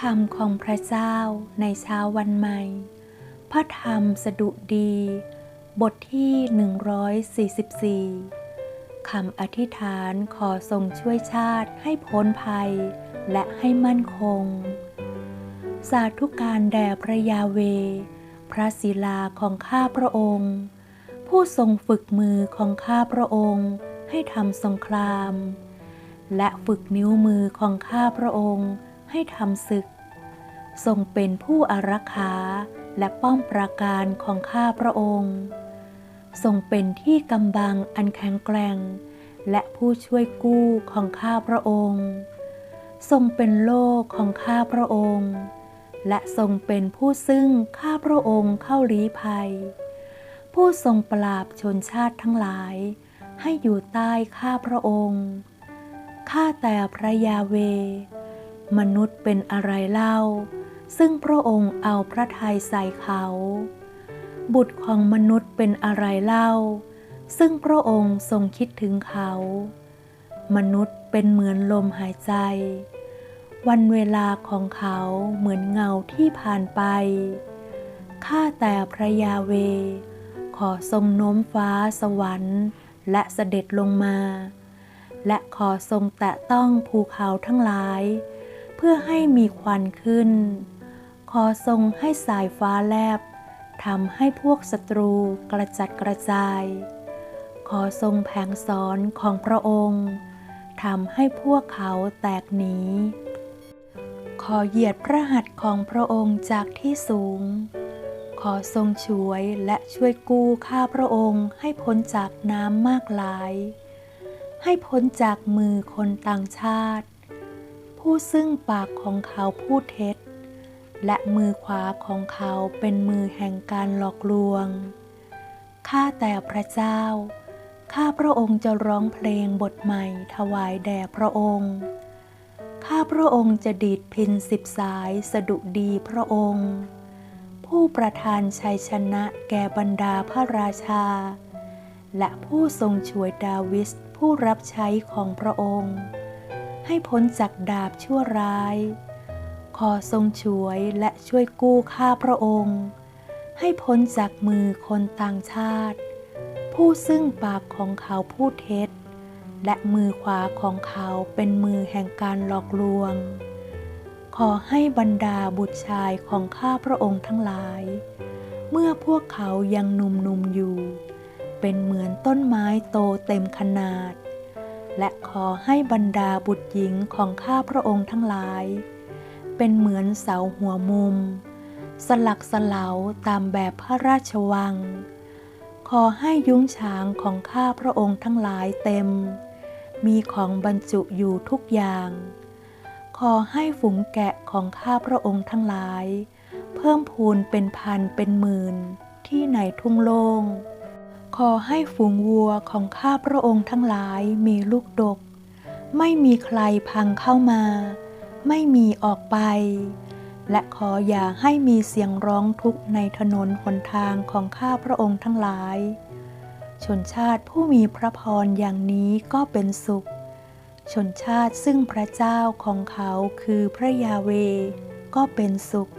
คำของพระเจ้าในเช้าวันใหม่ พระธรรมสดุดี บทที่ 144 คำอธิษฐานขอทรงช่วยชาติให้พ้นภัย และให้มั่นคง สาธุการแด่พระยาเว พระศิลาของข้าพระองค์ ผู้ทรงฝึกมือของข้าพระองค์ให้ทำสงคราม และฝึกนิ้วมือของข้าพระองค์ ให้ทำศึก ทรงเป็นผู้อารักขาและป้อมปราการของข้าพระองค์ ทรงเป็นที่กำบังอันแข็งแกร่ง และผู้ช่วยกู้ของข้าพระองค์ ทรงเป็นโลกของข้าพระองค์ และทรงเป็นผู้ซึ่งข้าพระองค์เข้าลี้ภัย ผู้ทรงปราบชนชาติทั้งหลาย ให้อยู่ใต้ข้าพระองค์ข้าแต่พระยาเว มนุษย์เป็นอะไรเล่า ซึ่งพระองค์เอาพระทัยใส่เขา บุตรของมนุษย์เป็นอะไรเล่า ซึ่งพระองค์ทรงคิดถึงเขา มนุษย์เป็นเหมือนลมหายใจ วันเวลาของเขาเหมือนเงาที่ผ่านไป ข้าแต่พระยาเว ขอทรงโน้มฟ้าสวรรค์และเสด็จลงมาและขอทรงแตะต้องภูเขาทั้งหลาย พื่อให้มีควันขึ้น ขอทรงให้สายฟ้าแลบทำให้พวกศัตรูกระจัดกระจาย ขอทรงแผงสอนของพระองค์ทำให้พวกเขาแตกหนี ขอเหยียดพระหัตถ์ของพระองค์จากที่สูง ขอทรงช่วยและช่วยกู้ข้าพระองค์ให้พ้นจากน้ำมากหลาย ให้พ้นจากมือคนต่างชาติ ผู้ซึ่งปากของเขาพูดเท็จ และมือขวาของเขาเป็นมือแห่งการหลอกลวง ข้าแต่พระเจ้า ข้าพระองค์จะร้องเพลงบทใหม่ถวายแด่พระองค์ ข้าพระองค์จะดีดพินสิบสายสดุดีพระองค์ ผู้ประทานชัยชนะแก่บรรดาพระราชา และผู้ทรงช่วยดาวิสผู้รับใช้ของพระองค์ ให้พ้นจากดาบชั่วร้าย ขอทรงช่วยและช่วยกู้ข้าพระองค์ ให้พ้นจากมือคนต่างชาติ ผู้ซึ่งปากของเขาพูดเท็จ และมือขวาของเขาเป็นมือแห่งการหลอกลวง ขอให้บรรดาบุตรชายของข้าพระองค์ทั้งหลาย เมื่อพวกเขายังหนุ่มๆอยู่ เป็นเหมือนต้นไม้โตเต็มขนาด และขอให้บรรดาบุตรหญิงของข้าพระองค์ทั้งหลาย เป็นเหมือนเสาหัวมุม สลักสลาวตามแบบพระราชวัง ขอให้ยุ้งฉางของข้าพระองค์ทั้งหลายเต็ม มีของบรรจุอยู่ทุกอย่าง ขอให้ฝูงแกะของข้าพระองค์ทั้งหลาย เพิ่มพูนเป็นพันเป็นหมื่นที่ในทุ่งโล่ง ขอให้ฝูงวัวของข้าพระองค์ทั้งหลายมีลูกดก ไม่มีใครพังเข้ามา ไม่มีออกไป และขออย่าให้มีเสียงร้องทุกข์ในถนนหนทางของข้าพระองค์ทั้งหลาย ชนชาติผู้มีพระพรอย่างนี้ก็เป็นสุข ชนชาติซึ่งพระเจ้าของเขาคือพระยาเวก็เป็นสุข